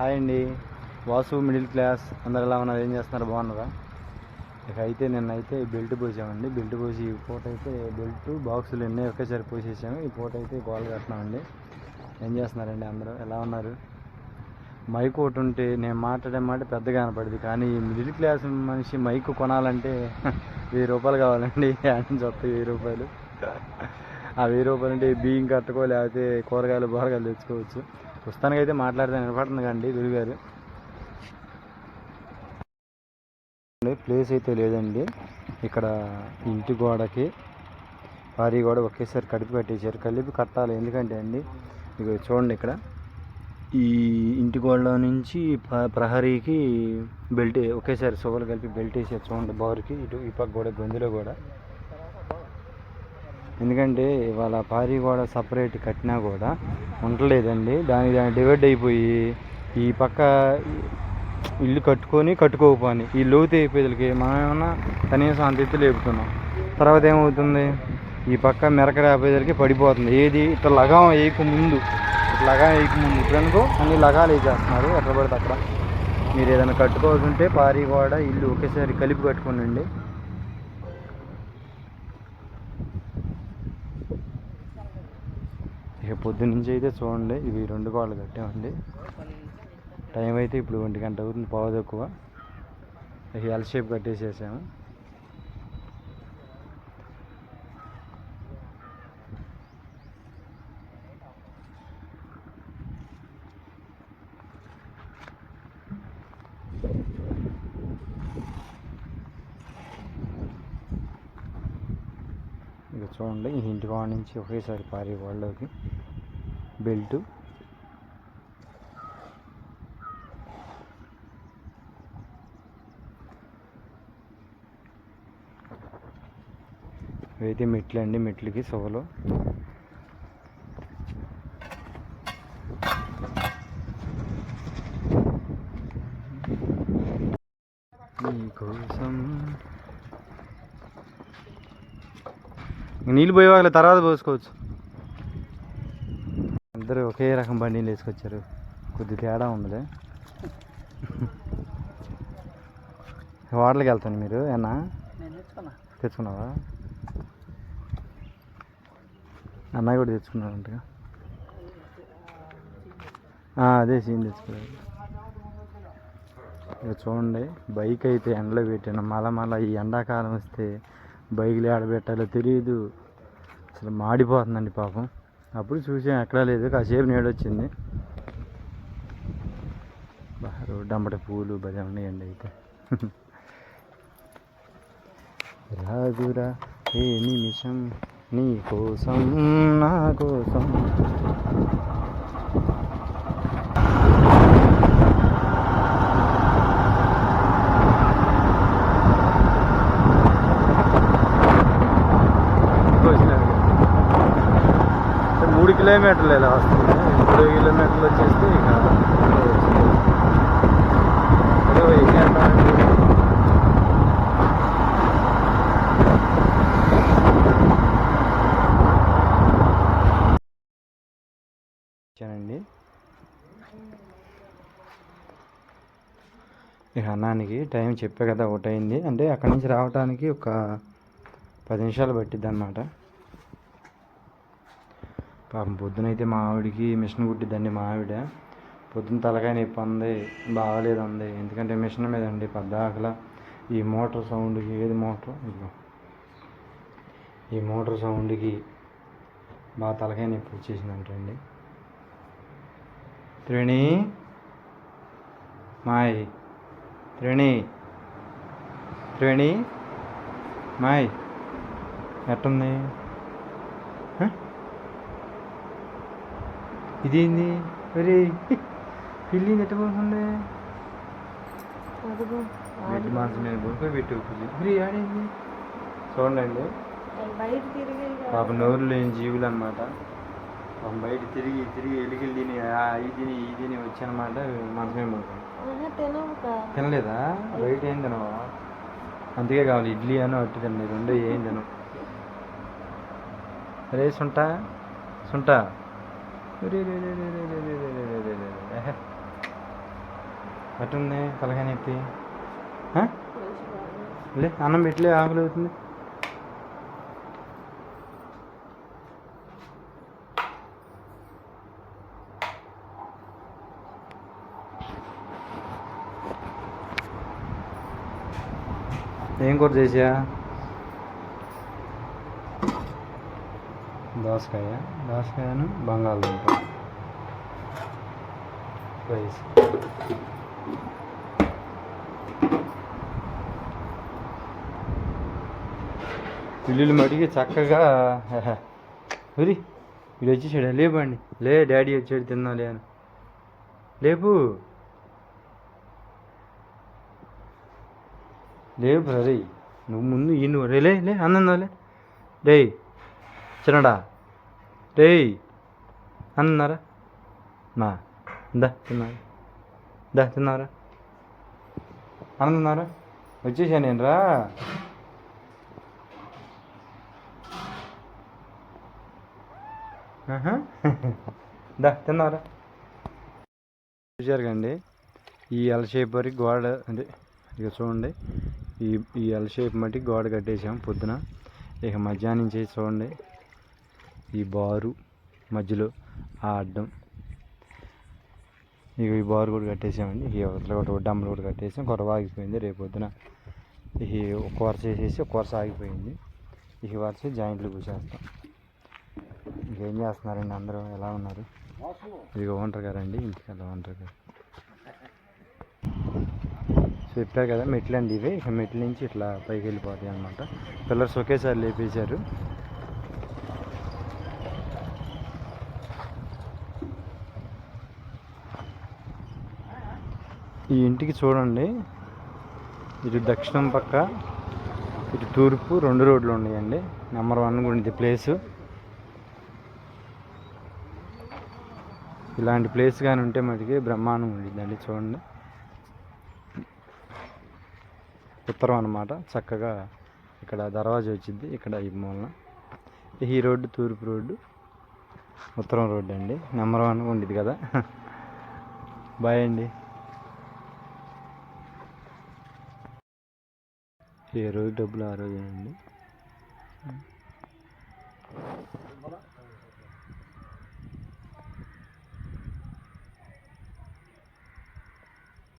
Hi అండి. Vasu middle class. అందరు ఎలా ఉన్నారు? ఏం చేస్తున్నారు? బాగున్నారా? ఇక అయితే నిన్నైతే బెల్ట్ పోసామండి. బెల్ట్ పోసి ఈ పూట అయితే బెల్ట్ బాక్సులు ఎన్నో ఒకేసారి పోసేసాము. ఈ పూట అయితే గోల్ కట్టినామండి. ఏం చేస్తున్నారండి అందరూ? ఎలా ఉన్నారు? మైక్ ఒకటి ఉంటే నేను మాట్లాడే మాట పెద్దగా కనపడింది. కానీ ఈ మిడిల్ క్లాస్ మనిషి మైక్ కొనాలంటే వెయ్యి రూపాయలు కావాలండి. యాడ్ నుంచి వస్తాయి వెయ్యి రూపాయలు. ఆ వెయ్యి రూపాయలు అంటే బియ్యం కట్టుకో లేకపోతే కూరగాయలు బోరగాయలు తెచ్చుకోవచ్చు. ప్రస్తుతానికి అయితే మాట్లాడితే వినపడుతుంది కండి గురుగారు ప్లేస్ అయితే లేదండి. ఇక్కడ ఇంటి గోడకి పారి గోడ ఒకేసారి కలిపి కట్టేశారు. కలిపి కట్టాలి. ఎందుకంటే అండి ఇక చూడండి ఇక్కడ. ఈ ఇంటి గోడలో నుంచి ప్రహరీకి బెల్ట్ ఒకేసారి సోగలు కలిపి బెల్ట్ వేసారు. చూడండి బారుకి. ఇటు ఈ పక్క కూడా గొంతులో కూడా ఎందుకంటే ఇవాళ పారి గోడ సపరేట్ కట్టినా కూడా ఉండలేదండి. దానికి దాన్ని డివైడ్ అయిపోయి ఈ పక్క ఇల్లు కట్టుకొని కట్టుకోకపోని ఈ లోతు అయిపోయేదికి మనం ఏమన్నా కనీసం అంత ఎత్తు లేపుతున్నాం. తర్వాత ఏమవుతుంది? ఈ పక్క మెరక రాపోయేసరికి పడిపోతుంది. ఏది? ఇట్లా లగాం వేయకముందు ఇట్లా లగాం వేయక ముందు. ఇప్పుడు అనుకో అన్ని లగాలు వేసేస్తున్నారు. ఎట్లా పడితే అక్కడ మీరు ఏదైనా కట్టుకోవాల్సి ఉంటే పారి గోడ ఇల్లు ఒకేసారి కలిపి కట్టుకోనండి. పొద్దున్నుంచి పొద్దునుంచి అయితే చూడండి ఇవి రెండు కాళ్ళు కట్టామండి. టైం అయితే ఇప్పుడు ఒంటి గంట అవుతుంది పావు తక్కువ. ఎల్ షేప్ కట్టేసేసాము. ఇక చూడండి ఈ ఇంటి కాడ నుంచి ఒకేసారి పారే వాళ్ళకి. బెల్ట్. ఇవైతే మెట్లు అండి మెట్లకి సొవలు నీకోసం. నీళ్ళు పోయేవాళ్ళ తర్వాత పోసుకోవచ్చు. అందరూ ఒకే రకం బండిలు వేసుకొచ్చారు కొద్ది తేడా ఉండదు వాటర్కి వెళ్తాను మీరు ఏనా? నేను తెచ్చుకున్నా. తెచ్చుకున్నావా? అన్నయ్య కూడా తెచ్చుకున్నాడంటగా ఆ, అదే సీన్ తెచ్చుకున్నాడు. ఇక చూడండి బైక్ అయితే ఎండలో పెట్టాను. మళ్ళా మళ్ళీ ఈ ఎండాకాలం వస్తే బైక్లు ఆడబెట్టాలో తెలియదు అసలు మాడిపోతుందండి పాపం. అప్పుడు చూసాం ఎక్కడా లేదు కాసేపు నీడొచ్చింది. రోడ్డు అంబట పూలు భలే ఉన్నాయండి అయితే. రాదురా ఏ నిమిషం నీ కోసం నా కోసం. కిలోమీటర్లు ఇలా వస్తుంది? ఇప్పుడు కిలోమీటర్లు వచ్చేస్తే ఇక అదే ఇచ్చానండి. ఇక అన్నానికి టైం చెప్పే కదా ఒకటి అయింది. అంటే అక్కడి నుంచి రావడానికి ఒక పది నిమిషాలు పట్టిద్ది అనమాట పాపం పొద్దునైతే మా ఆవిడకి మిషన్ కుట్టిద్దండి మా ఆవిడ. పొద్దున తలకాయ నొప్పి ఉంది బాగాలేదు ఉంది ఎందుకంటే మిషన్ మీద అండి పద్దాకల. ఈ మోటార్ సౌండ్కి ఏది మోటార్? ఇదిగో. ఈ మోటార్ సౌండ్కి బాగా తలకాయ నొప్పి వచ్చేసిందంటండి. త్రిణి మాయ్. త్రిణి త్రిణి మాయ్. ఎట్టుంది? హ? ఇదేంది అరే ఎట్టబోతుంది అదిగో వీటి మాంసం నేను పడుకొని పెట్టి ఆడేంది చూడండి పాప నోరు లేని జీవులు అనమాట పాపం బయట తిరిగి తిరిగి ఎలికలు తిని ఆ ఇది తిని ఈ తిని వచ్చానమాట మనసమే పడుతుంది తినలేదా బయట ఏం తినవా అందుకే కావాలి ఇడ్లీ అని అట్టు తినండి రెండు ఏం తినవు అరే సుంటా సుంటా అట్టుంది తలకాయ ఎత్తి లే అన్నం పెట్టలే ఆకులు అవుతుంది ఏం కూర చేసా దోసకాయ. దోసకాయను బంగాళదుంప. రైస్ పిల్లులు మడిగి చక్కగా ఉరి వీడు వచ్చేసాడు? లేపండి లే డాడీ వచ్చాడు తిన్నా లేను లేపు. లేవు రే నువ్వు ముందు ఈ నువ్వు రే లే లే అన్నందాలే డే చిన్నడా. రేయ్ అన్నారా నా దా తిన్నారా దా తిన్నారా అన్నారా వచ్చేసాను నేను రా దా తిన్నారా చూశారు కండి ఈ ఎల్ షేప్ వరకు గోడ అంటే ఇక చూడండి ఈ ఈ ఎల్ షేప్ మట్టి గోడ కట్టేసాం పొద్దున ఇక మధ్యాహ్నం చేసి చూడండి ఈ బారు మధ్యలో ఆ అడ్డం. ఇక ఈ బారు కూడా కట్టేసామండి. ఈ అవతల కూడా డమ్మలు కూడా కట్టేసాం. కొరవ ఆగిపోయింది. రేపు పొద్దున ఇక ఒక వరుస వేసేసి ఒక వరుస ఆగిపోయింది. ఇక వరుస జాయింట్లు కూసేస్తాం ఇంకేం చేస్తున్నారండి అందరూ? ఎలా ఉన్నారు? ఇదిగో ఓనర్ గారండి. ఇంటికి వెళ్ళా ఓనర్ గారు. చెప్పారు కదా మెట్లు అండి ఇవి. ఇక మెట్ల నుంచి ఇట్లా పైకి వెళ్ళిపోతాయి అనమాట పిల్లర్స్ ఒకేసారి లేపేశారు. ఈ ఇంటికి చూడండి. ఇటు దక్షిణం పక్క ఇటు తూర్పు రెండు రోడ్లు ఉన్నాయండి. నెంబర్ వన్ ఉంది ప్లేసు ఇలాంటి ప్లేస్ కానీ ఉంటే మటుకి బ్రహ్మాండం ఉండిద్దండి చూడండి. ఉత్తరం అన్నమాట. చక్కగా ఇక్కడ దర్వాజా వచ్చింది. ఇక్కడ ఈ మూలన. ఈ రోడ్డు తూర్పు రోడ్డు ఉత్తరం రోడ్డు అండి. నెంబర్ వన్ ఉండిద్ది కదా. బాయ్ అండి. ఏ రోజు డబ్బులు ఆ రోజేనండి